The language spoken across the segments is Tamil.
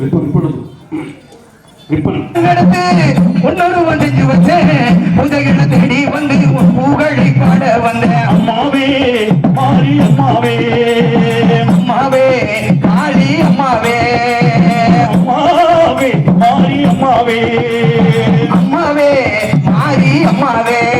இப்ப- இப்பொழுது உன்னொரு வந்து வச்சேன். உதகிட தேடி வந்து புகழை பாட வந்தேன். அம்மாவே மாறி அம்மாவே. அம்மாவே காளி அம்மாவே. அம்மாவே மாறி அம்மாவே. அம்மாவே மாறி அம்மாவே.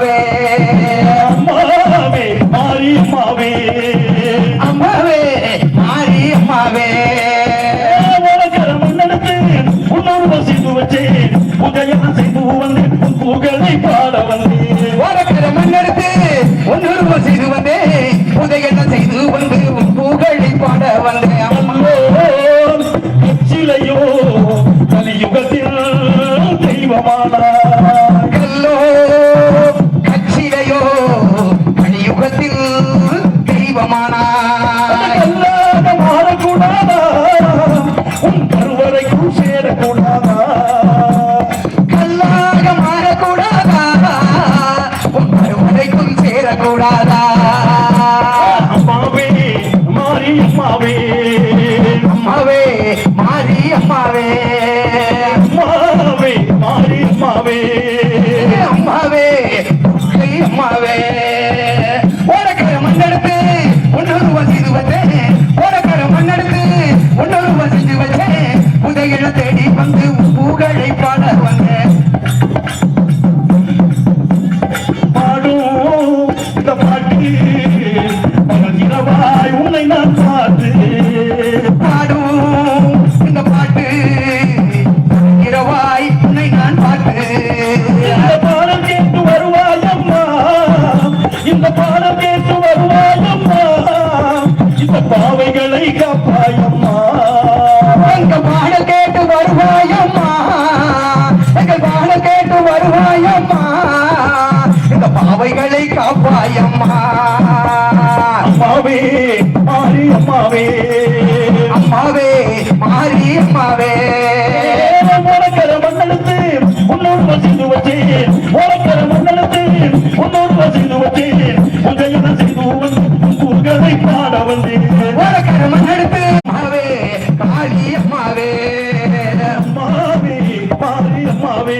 அம்மாவே. அம்மாவே மாறி அம்மாவே. அம்மாவே மாறி அம்மாவே. உலகிற மண்ணெடுத்து உன்னோடு வசித்து வச்சேன். உதயம் செய்து வந்தேன் உன் புகழை பாட வந்தேன். ஓரக்கர மண்ணெடுத்து ஒன்னொரு செய்து வந்தேன். உதயத்தை செய்து வந்து உன் புகழை பாட வந்தேன். அம்மா. கச்சிலையோ கலியுகத்தில் தெய்வமானார். மாறக்கூடாதா உன் கருவறைக்குள் சேரக்கூடாதா கல்லாக மாறக்கூடாதா உன் கருவறைக்குள் சேரக்கூடாதா அம்மாவே மாறி அம்மாவே அம்மாவே மாறி அம்மாவே அம்மாவே மாறி அம்மாவே அம்மாவே அம்மாவே இந்த பாடல் கேட்டு வருவாய் அம்மா இந்த பாவைகளை காப்பாய் அம்மா எங்க பாட கேட்டு வருவாயம்மா. எங்கள் பாட கேட்டு வருவாயம்மா. இந்த பாவைகளை காப்பாயம்மா. அம்மாவே மாறி அம்மாவே. அம்மாவே மாறி அம்மாவே. உன்னோடு வசித்து வச்சேன். காளி அம்மாவே அம்மாவே அம்மாவே